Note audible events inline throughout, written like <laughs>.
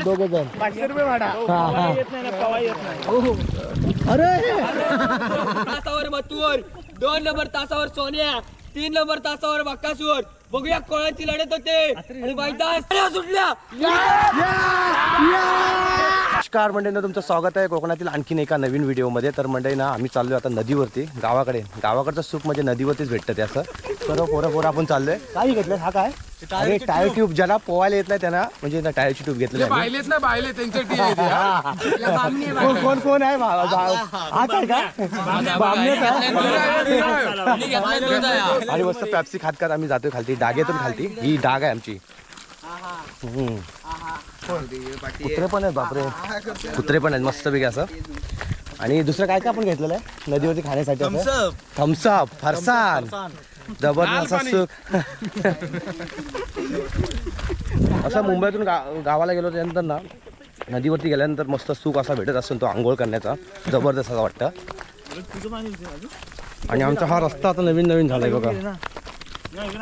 दोघे दोघ जण पाचशे रुपये भाडा हा, हा. येत नाही ना पवा येत नाही अरे तासावर मथुर दोन नंबर तासावर सोन्या तीन नंबर तासावर बक्कासूर बघूया कोणाची लढत होते आणि मैदान सुटल्या नमस्कार मंडळींना तुमचं स्वागत आहे कोकणातील आणखीन एका नवीन व्हिडिओमध्ये. तर मंडळींना आम्ही चाललो आता नदीवरती गावाकडे. गावाकडचं सूप म्हणजे नदीवरतीच भेटतं ते असं. तर पोरं पोरं आपण चाललोय. काय घेतलं हा काय? अरे टायर ट्यूब ज्याला पोवायला येत नाही त्यांना म्हणजे ना टायरची ट्यूब घेतलेली आहे. आम्ही. पाहिलेत ना पाहिले त्यांच्या टीम येते हा. कोण कोण कोण आहे? भा- भा- हाच आहे का? बामणेच आहे. आणि <laughs> मस्त पॅप्सी खात खात आम्ही जातोय खालती. डागेतून खालती. ही डाग आहे आमची. हम्म. कुत्रे पण आहेत बापरे. कुत्रे पण आहेत मस्त पैकी असं. आणि दुसरं काय काय आपण घेतलेलं आहे? नदीवरती खाण्यासाठी थम्सअप फरसान. जबरदस्त असं सुख. असं मुंबईतून गा गावाला गेलो त्यानंतर ना नदीवरती गेल्यानंतर मस्त सुख असा भेटत असतो तो आंघोळ करण्याचा. जबरदस्त असा वाटतं. आणि आमचा हा रस्ता आता नवीन नवीन झालाय बघा.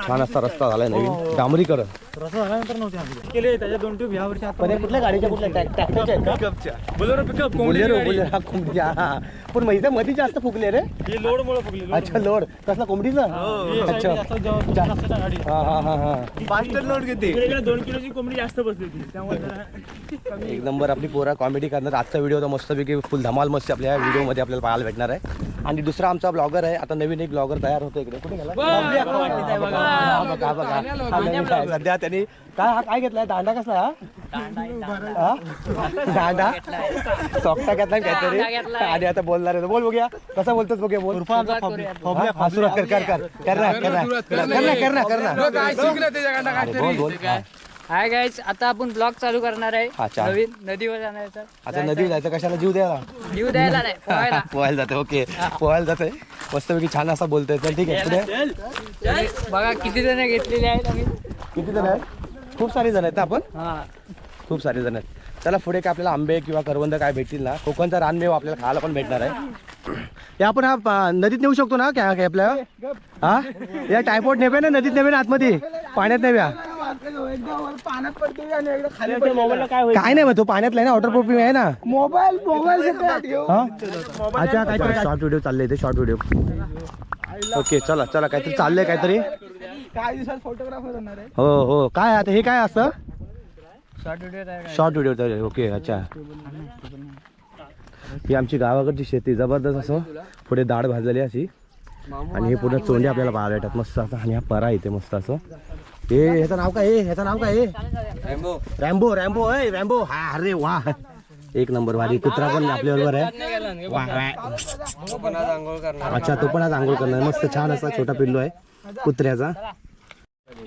छान असा रस्ता झालाय नवीन. डांबरीकरण. रस्ता झाल्यानंतर नव्हते आम्ही केले त्याच्या दोन ट्यूब ह्या वर्षी पण हे कुठल्या गाडीच्या कुठल्या ट्रॅक्टरच्या आहेत का? बोलेरो पिकअप बोलेरो बोलेरो हा कोंबडी हा पण माहिती मध्ये जास्त फुगले रे. ही लोड मुळे फुगली अच्छा लोड कसला कोंबडीचा? अच्छा. अच्छा गाडी. हा हा हा हा. लोड इकडे दोन किलोची कोंबडी जास्त बसली होती त्यामुळे जरा एक नंबर आपली पोरा कॉमेडी करणार. आजचा व्हिडिओ तर मस्तपैकी फुल धमाल मस्ती आपल्या या व्हिडिओमध्ये आपल्याला पाहायला भेटणार आहे. आणि दुसरा आमचा ब्लॉगर आहे. आता नवीन एक ब्लॉगर तयार होतो इकडे. कुठे गेला? हा, बघा, हा, बघा. हा नवीन आहे. सध्या त्यांनी. काय हा काय घेतलाय? दांडा कसला हा? हा? दांडा? सॉक्टा घेतलाय काहीतरी. आणि आता बोलणार आहे. बोल बघूया. कसा बोलतोस बघूया बोल. हा, हा, सुरुवात कर कर कर. कर ना कर ना कर ना. कर कर अरे बोल बोल. हा. हाय गाईज आता आपण ब्लॉग चालू करणार आहे. अच्छा. नवीन नदीवर जाण्याचा आता नदी जायचं कशाला जीव द्यायला? जीव द्यायला नाही पोहायला. <laughs> पोहायला जाते ओके पोहायला जाते. मस्तपैकी छान असा बोलतोय चल ठीक आहे पुढे. बघा किती जण घेतलेले आहेत आम्ही. किती जण आहेत? खूप सारे जण आहेत ना आपण? हा. खूप सारे जण आहेत. चला पुढे काय आपल्याला आंबे किंवा करवंद काय भेटतील ना कोकणचा रानमेव आपल्याला खायला पण भेटणार आहे. हे आपण हा पा- नदीत नेऊ शकतो ना काय काय आपल्या? हा? या टायपॉट नेव्या ना नदीत नेव्या ना आतमध्ये? पाण्यात नेव्या? काय होईल? काय नाही मग तो पाण्यातला आहे ना वॉटर प्रूफ आहे ना. मोबाईल मोबाईल हा? अच्छा काहीतरी शॉर्ट व्हिडिओ चालले ते शॉर्ट व्हिडिओ ओके चला चला काहीतरी चाललंय काहीतरी. काही दिवसात फोटोग्राफर होणार आहे. हो हो. काय आता हे काय असतं? शॉर्ट व्हिडिओ ओके अच्छा. ही आमची गावाकडची शेती जबरदस्त असं. पुढे दाढ भाजलेली अशी. आणि हे पूर्ण चोंडे आपल्याला पाहायला येतात मस्त असं. आणि हा परा इथे मस्त असं. हे ह्याचं नाव काय? ह्याचं नाव काय? रॅम्बो. रॅम्बो ए रॅम्बो. हा अरे वा. एक नंबर भारी कुत्रा पण आपल्या बरोबर आहे. वा. अच्छा तो पण आज आंघोळ करणार. मस्त छान असा छोटा पिल्लू आहे कुत्र्याचा.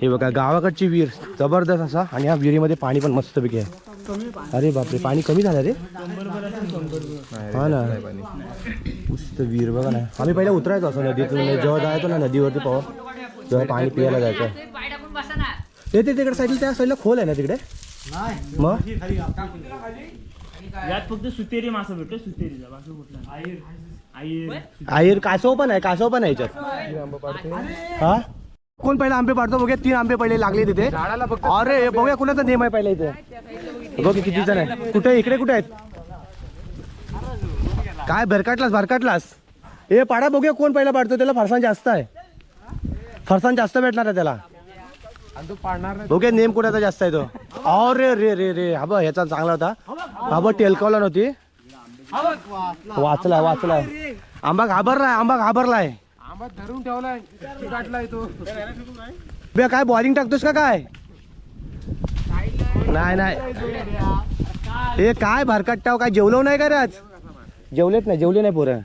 हे बघा गावाकडची विहीर. जबरदस्त असा. आणि या विहिरीमध्ये पाणी पण मस्तपैकी आहे. अरे बापरे पाणी कमी झालं रे. हा ना. मस्त विहीर बघा ना. आम्ही पहिले उतरायचो असं नदीतून. जेव्हा जायचो ना नदीवरती पाव तेव्हा पाणी पियायला जायचं. ते ते तिकडे साईडला त्या साईडला खोल आहे ना तिकडे? मग? यात फक्त सुतेरी मासा भेटतो सुतेरीचा बाकी कुठला आईर. कासव पण आहे कासव पण आहे याच्यात. हा? कोण पहिला आंबे पाडतो? बघूया तीन आंबे पहिले लागले तिथे. अरे बघूया कुणाचा नेम आहे पहिला इथे. बघ किती जण आहे. कुठे इकडे कुठे आहेत? काय भरकाटलास भरकाटलास. हे पाडा बघूया कोण पहिला पाडतो त्याला फरसाण जास्त आहे. फरसाण जास्त भेटणार आहे त्याला. ओके नेम कुणाचा जास्त आहे तो. अरे रे रे रे. हा बघ ह्याचा चांगला होता. हा बघ टेलकावला नव्हती वाचलाय वाचलाय. आंबा घाबरलाय आंबा घाबरलाय. आंबा धरून ठेवलाय तो बे काय बॉलिंग टाकतोस का काय? नाही नाही. हे काय भरकट्टाव काय जेवलो नाही का रे आज? जेवलेत नाही जेवले नाही पोरं.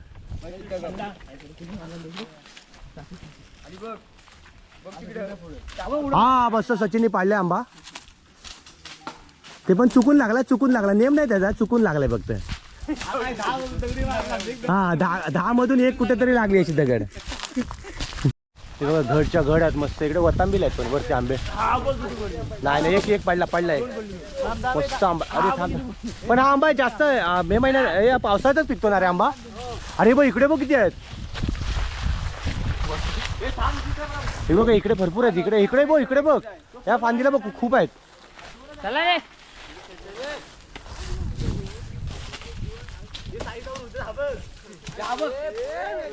हा बस सचिनने पाडले आंबा. ते पण चुकून लागला चुकून लागला. नेम नाही त्याचा चुकून लागलाय फक्त. हा दहा दहा मधून एक कुठेतरी लागली अशी दगड. घडच्या घड आहेत मस्त. इकडे वतांबील आहेत पण वरचे आंबे. नाही नाही एक एक पडला पडलाय मस्त आंबा. अरे थांब पण हा आंबा जास्त आहे. मे महिन्यात हे पावसाळ्यातच पिकतो ना रे आंबा? अरे बघ इकडे बघ किती आहेत. हे बघ इकडे भरपूर आहेत इकडे इकडे बघ इकडे बघ. या फांदीला बघ खूप आहेत.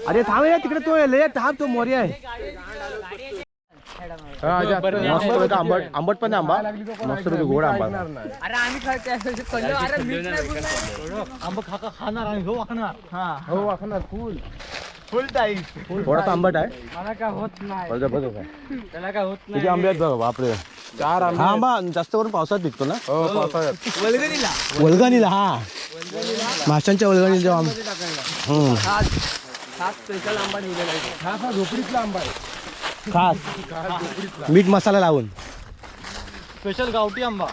अरे थांब या तिकडे तो लय थांब तो मोर्या आहे. आंबट आंबट. पण आंबा. मस्त गोड आंबा अरे आम्ही आंबा खाणार आणि हो वाकणार हो वाकणार फुल. थोडासा आंबट आहे. मला काय होत नाही. त्याला काय होत किती आंबे आहेत बघा बापरे. चार आंबे. हा आंबा जास्त करून पावसात पिकतो ना? हो पावसाळ्यात. वलगणीला. हा. माशांच्या वलगणीला जेव्हा आंबे- हम्म. खास खास स्पेशल आंबा निघाला आहे. हा हा झोपडीतला आंबा आहे. खास. मीठ मसाला लावून. स्पेशल गावठी आंबा.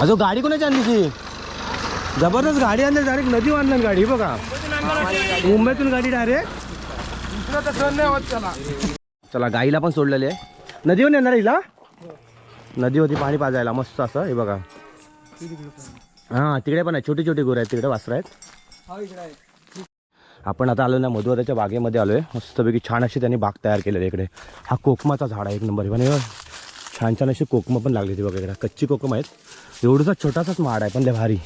अजून गाडी कोणाची आणली ती? जबरदस्त गाडी आणली डायरेक्ट नदी आणलं गाडी बघा. मुंबईतून गाडी डायरेक्ट चला गाईला पण सोडलेली आहे. नदीवर येणार हिला? नदीवरती पाणी पाजायला मस्त असं हे बघा. हा तिकडे पण आहे छोटी छोटी गुरं आहेत तिकडे वासरं आहेत. आपण आता आलो ना मधुवराच्या बागेमध्ये आलोय. मस्तपैकी छान अशी त्यांनी बाग तयार केलेली आहे इकडे. हा कोकमाचा झाड आहे एक नंबर. पण छान छान अशी कोकमं पण लागली ती बघा इकडे. कच्ची कोकम आहेत. एवढंसा छोटासाच माड आहे पण लय भारी.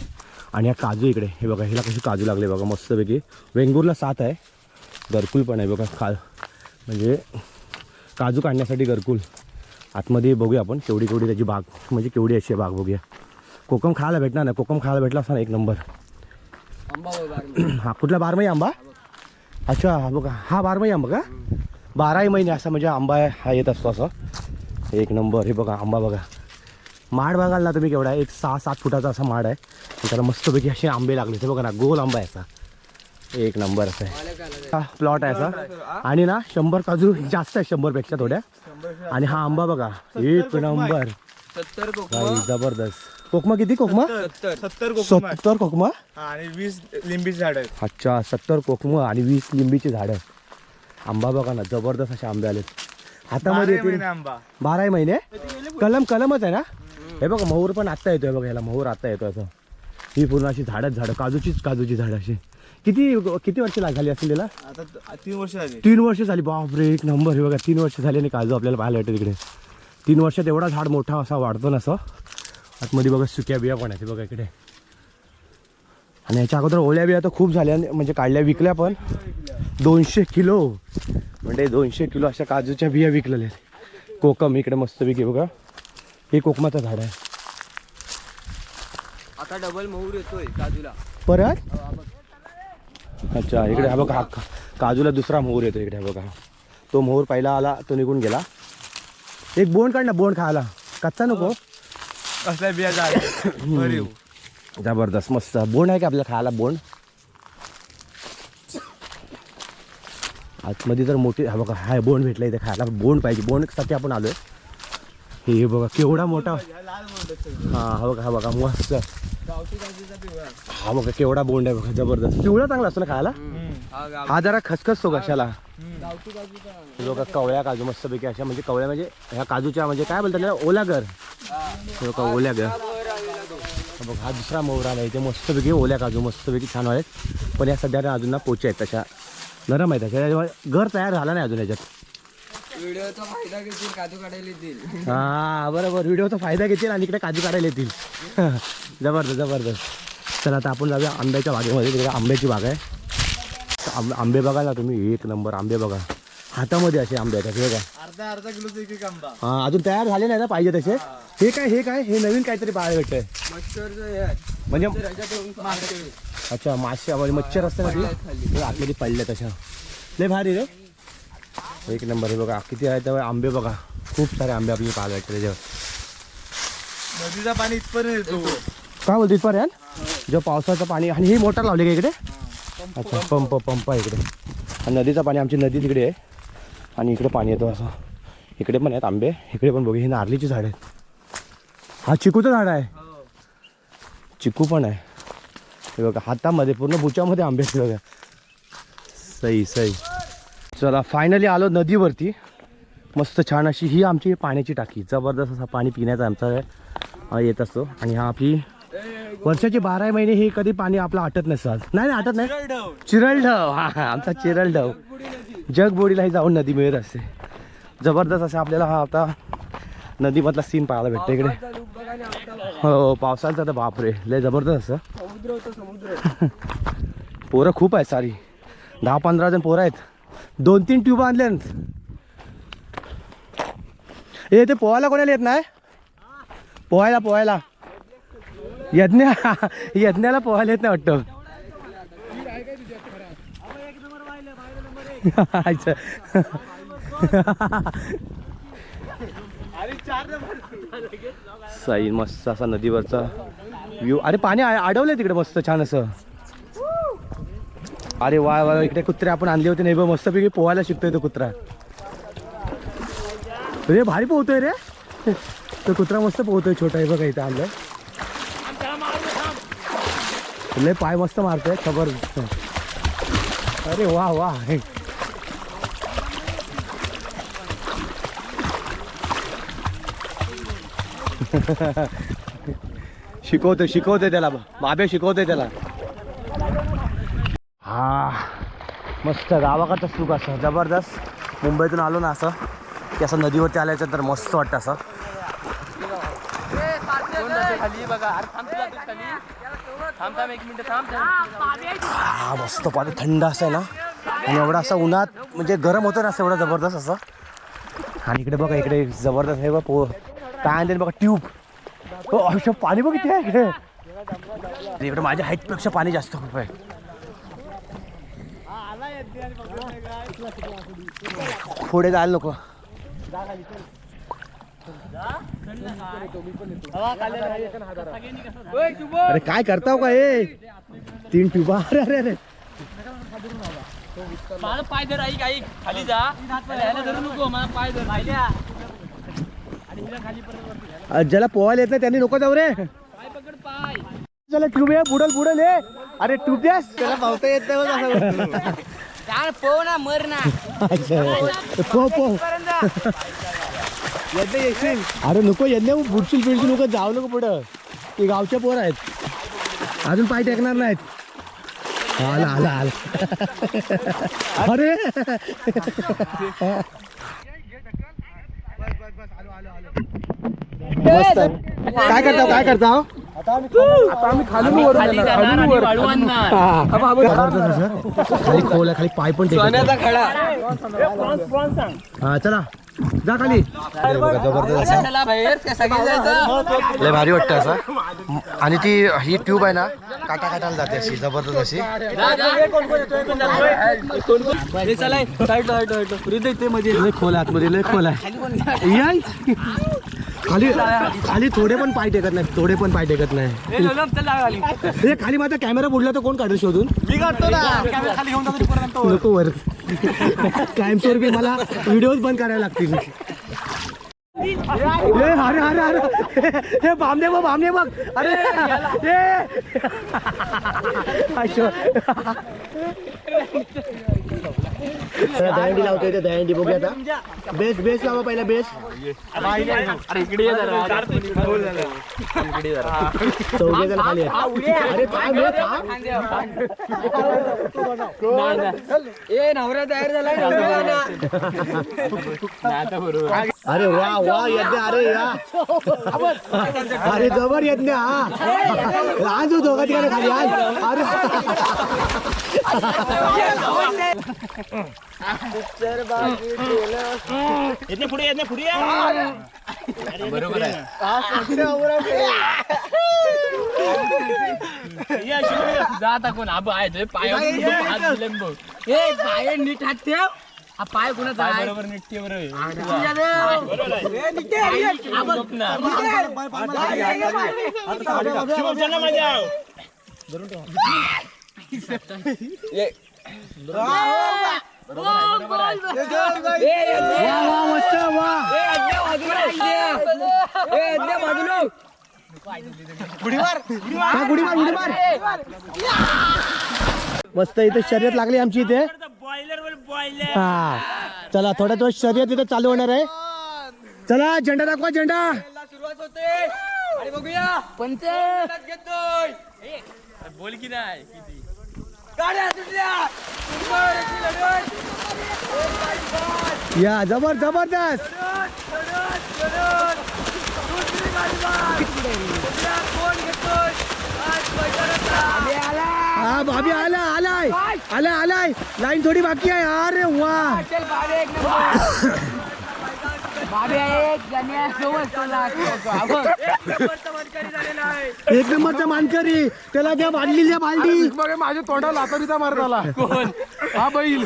आणि हा काजू इकडे हे बघा हिला कशी काजू लागले बघा मस्तपैकी. वेंगुर्ला सात आहे. गरकुल पण आहे बघा का म्हणजे काजू काढण्यासाठी गरकुल आतमध्ये बघूया आपण केवढी केवढी त्याची बाग म्हणजे केवढी अशी आहे बाग बघूया. कोकम खायला भेटणार नाही कोकम खायला भेटला असता ना एक नंबर. <clears throat> हा कुठला बारमाही आंबा? अच्छा हा बघा हा बारमाही आंबा का? बाराही महिने असा म्हणजे आंबा हा येत असतो असं. एक नंबर हे बघा आंबा बघा. माड बघाल ना तुम्ही केवढा एक सहा सात फुटाचा असा माड आहे. त्याला मस्तपैकी असे आंबे लागले. ते बघा ना गोल आंबा आहे असा. एक नंबर असा आहे. प्लॉट आहे असा. आणि ना शंभर काजू जास्त आहे शंभरपेक्षा थोड्या. आणि हा आंबा बघा एक नंबर. जबरदस्त. कोकमा किती कोकमा? सत्तर. कोकम. आहे. सत्तर कोकमा? आणि वीस लिंबीची झाड आहेत. अच्छा सत्तर कोकम आणि वीस लिंबीची झाडं. आंबा बघा ना जबरदस्त असे आंबे आलेत. हातामध्ये बाराही महिने? कलम कलमच आहे ना? हे बघा मोहर पण आत्ता येतोय बघा याला मोहर आत्ता येतोय असं. ही पूर्ण अशी झाडच झाडं काजूचीच काजूची झाडं अशी. किती किती वर्ष झाली असतील त्याला आता त- तीन वर्ष झाली. तीन वर्ष झाली. बापरे एक नंबर. हे बघा तीन वर्ष झाली आणि काजू आपल्याला पाहायला भेटते तिकडे. तीन वर्षात एवढा झाड मोठा असा वाढतो ना असं. आतमध्ये बघा सुक्या बिया पण आहेत. हे बघा इकडे. आणि याच्या अगोदर ओल्या बिया तर खूप झाल्या म्हणजे काढल्या विकल्या पण. दोनशे किलो. म्हणजे दोनशे किलो अशा काजूच्या बिया विकलेल्या आहेत. कोकम इकडे मस्त विके बघा. हे कोकमाचं झाड आहे. आता डबल मोहूर येतोय काजूला. परत? हो. अच्छा इकडे हा बघा हा का- काजूला दुसरा मोहर येतो इकडे हा बघा तो मोहर पहिला आला तो निघून गेला. एक बोंड काढ ना बोंड खायला. कच्चा नको. कसल्या बिया झाड भरीव जबरदस्त मस्त. बोंड आहे का आपल्याला खायला बोंड? आतमध्ये तर मोठी हा बघा हा बोंड भेटला इथे खायला. बोंड पाहिजे. बोंडसाठी आपण आलोय. हे बघा केवढा मोठा. हा हा बघा हा बघा मस्त. हा बघा केवढा बोंड आहे बघा जबरदस्त. पिवळा चांगला असतो ना खायला? हा जरा खसखसतो कशाला. बघा कवळ्या काजू मस्तपैकी अशा म्हणजे कवळ्या म्हणजे ह्या काजूच्या म्हणजे काय बोलतात त्याला? घर. हे बघा ओल्यागर वर आलेला हा बघ हा दुसरा मोहरा नाही ते मस्तपैकी ओल्या काजू मस्तपैकी छान आहेत. पण या सध्या अजून ना पोचे आहेत तशा नरम आहेत तशा त्याच्यामुळे घर तयार झाला नाही अजून याच्यात व्हिडिओचा फायदा घेतील काजू काढायला येतील. हा बरोबर. व्हिडिओचा फायदा घेतील आणि इकडे काजू काढायला येतील. <laughs> जबरदस्त जबरदस्त. चला आता आपण जाऊया आंब्याच्या बागेमध्ये. तिकडे आंब्याची बाग आहे. आंब- आंबे बघा ना तुम्ही. एक नंबर आंबे बघा. हातामध्ये असे आंबे आहेत हे बघा. अर्धा अर्धा किलोचा एक एक आंबा. हा अजून तयार झाले नाही ना पाहिजे तसे? हे. काय हे काय? हे नवीन काहीतरी पाहायला भेटतंय. म्हणजे. अच्छा मासे म्हणजे मच्छर असते ना आतमध्ये पडले तशा लय भारी रे. एक नंबर हे बघा. किती आहे त्यावर? आंबे बघा. खूप सारे आंबे आपल्याला पाहायला भेटते त्याच्यावर नदीचा पाणी इथपर्यंत येतो. काय बोलतो इथपर्यंत? जेव्हा पावसाचं पाणी आणि ही मोटर लावली का इकडे? अच्छा पंप पंप आहे इकडे. आणि नदीचं पाणी आमची नदी तिकडे आहे. आणि इकडे पाणी येतं असं. इकडे पण आहेत आंबे. इकडे पण बघू. ही नारळीची झाड आहेत. हा चिकूचं झाड आहे. चिकू पण आहे. हे बघा हातामध्ये पूर्ण बुच्यामध्ये आंबे बघा. सई सई. चला फायनली आलो नदीवरती. मस्त छान अशी ही आमची पाण्याची टाकी. जबरदस्त असा पाणी पिण्याचा आमचा येत असतो. आणि हा आपली वर्षाचे बारा महिने हे कधी पाणी आपलं आटत नाही नाही आटत नाही. चिरलढव हा हा आमचा चिरलढव जगबोडीलाही जाऊन नदी मिळत असते. जबरदस्त असं आपल्याला हा आता नदीमधला सीन पाहायला भेटतं इकडे. हो पावसाळ्याचा तर बापरे लय जबरदस्त. असं <laughs> पोरं खूप आहेत सारी. दहा पंधरा जण पोरं आहेत. दोन तीन ट्यूब आणल्या. ए ते पोहायला कोणाला येत नाही? पोहायला पोहायला. यज्ञा <laughs> यज्ञाला पोहायला येत नाही वाटतं. साई मस्त असा नदीवरचा व्ह्यू अरे पाणी अडवलंय तिकडे मस्त छान असं. अरे वा वा इकडे कुत्रे आपण आणले होते नाही बघ मस्तपैकी पोहायला शिकतोय तो कुत्रा. रे भारी पोहतोय रे. तो कुत्रा मस्त पोहतोय छोटा आहे बघा इथं आणलं. लय पाय मस्त मारतोय खबर. अरे वा वा. <laughs> शिकवतोय शिकवतोय त्याला बाबे शिकवतोय त्याला हा मस्त गावाकडचं सुख असं जबरदस्त. मुंबईतून आलो ना असं की असं नदीवरती आल्याच्या तर मस्त वाटतं असं. हा मस्त पाणी थंड असं आहे ना. आणि एवढं असं उन्हात म्हणजे गरम होतं ना असं एवढं जबरदस्त असं. आणि इकडे बघा इकडे जबरदस्त हे बघ पो काय आणते बघा ट्यूब. हो पाणी बघ इथे. इकडे इकडे माझ्या हाईटपेक्षा पाणी जास्त खूप आहे. पुढे जायला नको. अरे काय करताव का हे? तीन ट्यूबा. अरे अरे अरे. माझा पाय धर ऐक ऐक खाली जा. ह्याला धरू नको माझा पाय धर. राहिल्या अ, ज्याला पोहायला येत नाही त्यांनी नको जाऊ रे. पाय पकड पाय. चला ट्यूब आहे बुडल बुडल हे. अरे ट्यूब द्यास त्याला पावता येत नाही पो ना मर ना पो पो अरे नको येत नाही बुडशील बिडशील नको जाऊ नको पुढं ते गावच्या पोर आहेत अजून पाय टेकणार नाहीत आला आला आला अरे काय करता काय करता आता आम्ही खाली वर. खाली खोल आहे, खाली पाय पण टेकत नाही. खडा. हा चला. जा खाली. जबरदस्त असं. लय भारी वाटतं असं. आणि ती ही ट्यूब आहे ना काटा काटाला जाते अशी जबरदस्त अशी. खोल आहे आतमध्ये लय खोल आहे याय. खाली खाली थोडे पण पाय टेकत नाही थोडे पण पाय टेकत नाही. हे खाली. खाली माझा कॅमेरा बुडला तर कोण काढेल शोधून? मी काढतो ना. कॅमेरा खाली घेऊन जातो पर्यंत नको वर. कायमस्वरूपी मला व्हिडिओज बंद करायला लागतील. ए, अरे अरे अरे. हे बामणे बघ बामणे बघ. अरे ए. दहीहंडी लावतोय ते दहीहंडी बघूया आता. बेस बेस लावा पहिला बेस. अरे इकडे ये जरा चौघे जण खाली. अरे काय नवरा तयार नवरा. <laughs> <laughs> अरे वा वा यज्ञ अरे या. अरे जबर यज्ञ हा. आज दोघा तिकडे खाली आज अरे. येत नाही पुढे येत नाही पुढे या. या, शिवाय या. जा आता कोण? आबा आहे ते पाय पाय नीट हात ठेव. हा पाय कोणाचा पाय आहे बरोबर रे. तुझ्या दे. शिवम, चल ना माझ्या ए, वा वा मस्त वा ए, अज्ञा बाजूला, अज्ञा. ए, अज्ञा बाजूला. हा गुडी मार गुडी मार मस्त इथे शर्यत लागली आमची इथे. हा. चला थोड्या दिवस शर्यत इथे चालू होणार आहे. चला झेंडा दाखवा झेंडा. सुरुवात होते आणि बघूया पंच. घेतोय बोल की नाही. या जबर जबरदस्त. कोण घेतोय? आज मैदानाचा. हा भाभी आला आलाय. आलाय आलाय. लाईन थोडी बाकी आहे. अरे वा. नंबरचा मानकरी झालेला आहे. एक नंबरचा मानकरी. त्याला द्या बांधली. द्या बांधली बघ, माझ्या तोंडाला लातारीचा मार झाला. कोण? हा बैल.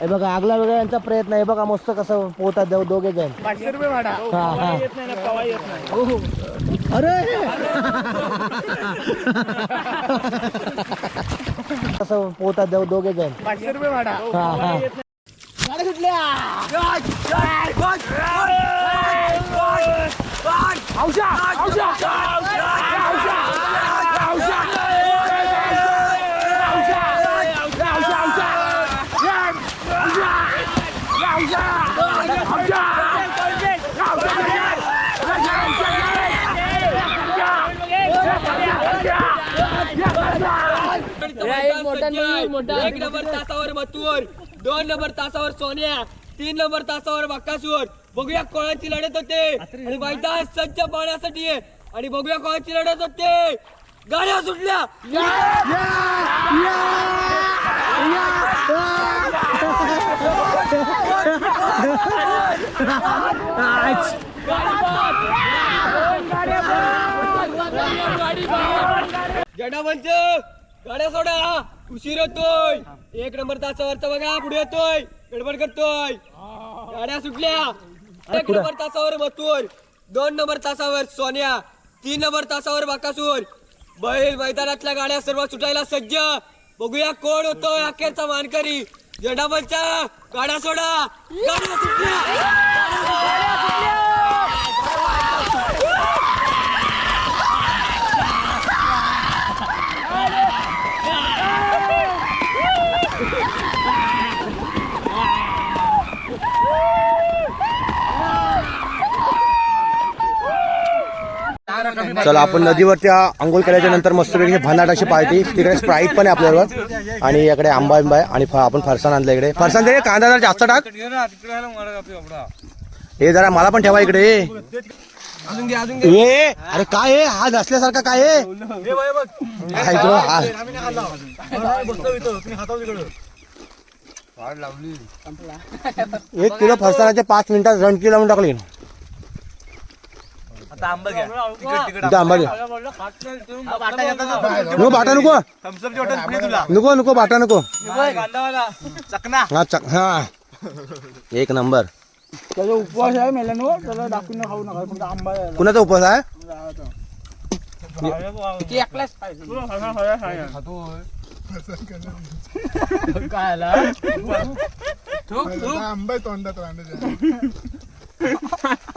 हे बघा आगला वेगळा यांचा प्रयत्न आहे. बघा मस्त कसं पोहतात दोघे जण. पाचशे रुपये भाडा. हा हा. अरे कसं पोहतात जाऊ दोघे जण पाचशे रुपये भाडा हा हा औषा औषा एक नंबर तासावर मथुर दोन नंबर तासावर सोन्या तीन नंबर तासावर बक्कासूर बघूया कोणाची लढत होते. आणि मैदान सज्ज पाहण्यासाठी आहे. आणि बघूया कोणाची लढत होते. गाड्या सुटल्या. जडामंच गाड्या सोडा. उशीर होतोय. एक नंबर तासावरचा बघा पुढे येतोय. गडबड करतोय. गाड्या सुटल्या. एक नंबर तासावर मथुर. दोन नंबर तासावर सोन्या. तीन नंबर तासावर बाकासूर. बैल मैदानातल्या गाड्या सर्व सुटायला सज्ज. बघूया कोण होतोय अखेरचा मानकरी. जडामंचा गाड्या सोडा. गाड्या सुटल्या. चला आपण नदीवरती आंघोळ केल्याच्यानंतर मस्तपैकी अशी पार्टी तिकडे स्प्राईट पण आहे आपल्याबरोबर. आणि याकडे आंबा आंबा आहे. आणि फ- आपण फरसाण आणलं इकडे. फरसाण दे कांदा जरा जास्त टाक. हे जरा मला पण ठेवा इकडे. ए अरे काय आहे हा? नसल्यासारखा काय आहे काय तो हा. एक किलो फरसाणाचे पाच मिनिटात रणकी लावून टाकली इथं आंबा घे नको बाटा नको. नको नको बाटा नको. हा चक हा. एक नंबर. त्याचा उपवास आहे मेल्यानो त्याला दाखवून खाऊ नका. फक्त आंबा आहे. कुणाचा उपवास आहे? <laughs> आंबा तोंडात आंबा काय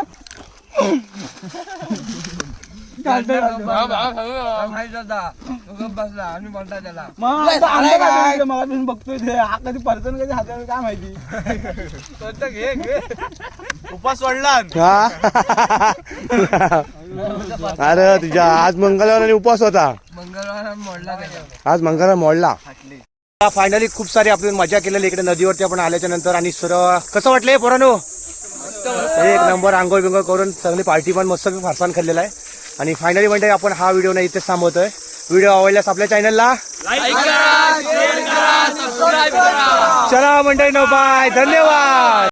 <laughs> माहिती, मगापासून बघतोय ते हा कधी कधी काय माहिती हा अरे तुझ्या आज मंगळवार आणि उपवास होता. आज मंगळवार मोडला. फायनली खूप सारी आपली मजा केलेली इकडे नदीवरती आपण आल्याच्यानंतर आणि सर कसं वाटलंय पोरानो? एक नंबर आंघोळ बिंघोळ करून चांगली पार्टी पण मस्त फारसान खाल्लेला आहे. आणि फायनली म्हणजे आपण हा व्हिडिओ नाही इथेच थांबवतोय. व्हिडिओ आवडल्यास आपल्या चॅनलला चला मंडळी नो बाय धन्यवाद.